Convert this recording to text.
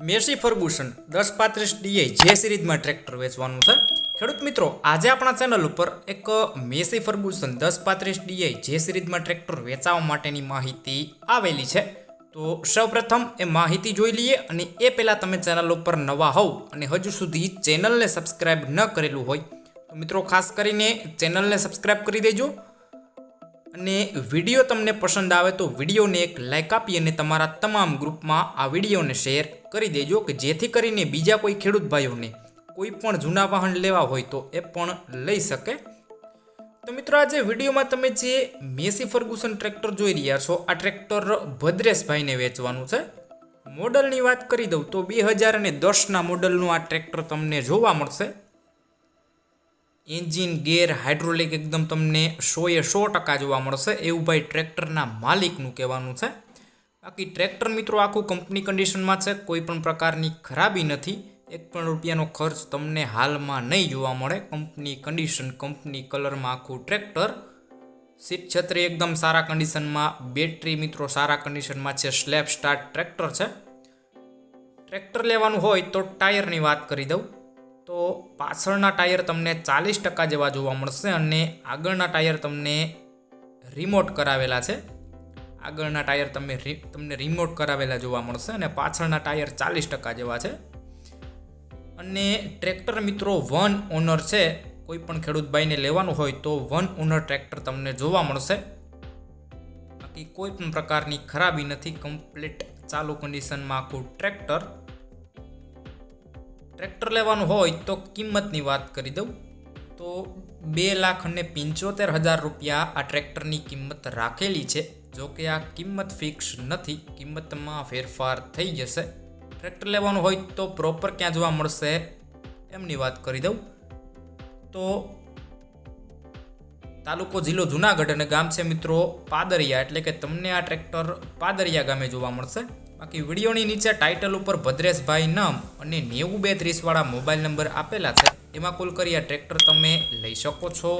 Massey Ferguson, દસ પાંત્રીસ D I જે સિરીઝમાં ટ્રેક્ટર વેચવાનું છે. ખેડૂત મિત્રો, આજે આપણા ચેનલ ઉપર એક મેસી ફર્ગુસન, દસ પાંત્રીસ ડીઆઈ જે સિરીઝમાં ટ્રેક્ટર વેચાવા માટેની માહિતી આવેલી છે. તો સૌપ્રથમ એ માહિતી જોઈ લઈએ અને એ પહેલાં તમે ચેનલ ઉપર નવા હોવ અને હજુ સુધી ચેનલને સબસ્ક્રાઈબ ન કરેલું હોય, તો મિત્રો ખાસ કરીને ચેનલને સબસ્ક્રાઈબ કરી દેજો. અને વીડિયો તમને પસંદ આવે તો વિડીયોને એક લાઇક આપી અને તમારા તમામ ગ્રુપમાં આ વિડીયોને શેર કરી દેજો કે જેથી કરીને બીજા કોઈ ખેડૂત ભાઈઓને કોઈ પણ જૂના વાહન લેવા હોય તો એ પણ લઈ શકે. તો મિત્રો આજે વિડીયોમાં તમે જે મેસી ફર્ગુસન ટ્રેક્ટર જોઈ રહ્યા છો, આ ટ્રેક્ટર ભદ્રેશભાઈને વેચવાનું છે. મોડલની વાત કરી દઉં તો બે હજાર અને દસના મોડલનું આ ટ્રેક્ટર તમને જોવા મળશે. એન્જિન ગેર હાઇડ્રોલિક એકદમ તમને સોએ સો ટકા જોવા મળશે. એવું ભાઈ ટ્રેક્ટરના માલિકનું કહેવાનું છે. બાકી ટ્રેક્ટર મિત્રો આખું કંપની કન્ડિશનમાં છે. કોઈ પણ પ્રકારની ખરાબી નથી. એક પણ રૂપિયાનો ખર્ચ તમને હાલમાં નહીં જોવા મળે. કંપની કન્ડિશન કંપની કલરમાં આખું ટ્રેક્ટર. સીટ છત્રી એકદમ સારા કન્ડિશનમાં બેટરી મિત્રો સારા કન્ડિશનમાં છે. સ્લેબ સ્ટાર્ટ ટ્રેક્ટર છે. ટ્રેક્ટર લેવાનું હોય તો ટાયરની વાત કરી દઉં. તો પાછળના ટાયર તમને ચાલીસ ટકા જેવા જોવા મળશે અને આગળના ટાયર તમને રિમોટ કરાવેલા છે. આગળના ટાયર તમે તમને રિમોટ કરાવેલા જોવા મળશે અને પાછળના ટાયર ચાલીસ ટકા જેવા છે. અને ટ્રેક્ટર મિત્રો, વન ઓનર છે, કોઈ પણ ખેડૂત લેવાનું હોય તો વન ઓનર ટ્રેક્ટર તમને જોવા મળશે. બાકી કોઈ પણ પ્રકારની ખરાબી નથી, કમ્પ્લીટ ચાલુ કન્ડિશનમાં આખું ટ્રેક્ટર ટ્રેક્ટર લેવાનું હોય તો કિંમતની વાત કરી દઉં. તો બે લાખ અને પંચોતેર હજાર રૂપિયા આ ટ્રેક્ટરની કિંમત રાખેલી છે. જો કે આ કિંમત ફિક્સ નથી, કિંમતમાં ફેરફાર થઈ જશે. ટ્રેક્ટર લેવાનું હોય તો પ્રોપર ક્યાં જોવા મળશે એમની વાત કરી દઉં. તો તાલુકો જિલ્લો જુનાગઢ અને ગામ છે મિત્રો પાદરિયા, એટલે કે તમને આ ટ્રેક્ટર પાદરિયા ગામે જોવા મળશે. બાકી વિડીયોની નીચે ટાઇટલ ઉપર ભદ્રેશભાઈ નામ અને નેવું બે ત્રીસવાળા મોબાઈલ નંબર આપેલા છે, એમાં કોલ કરી આ ટ્રેક્ટર તમે લઈ શકો છો.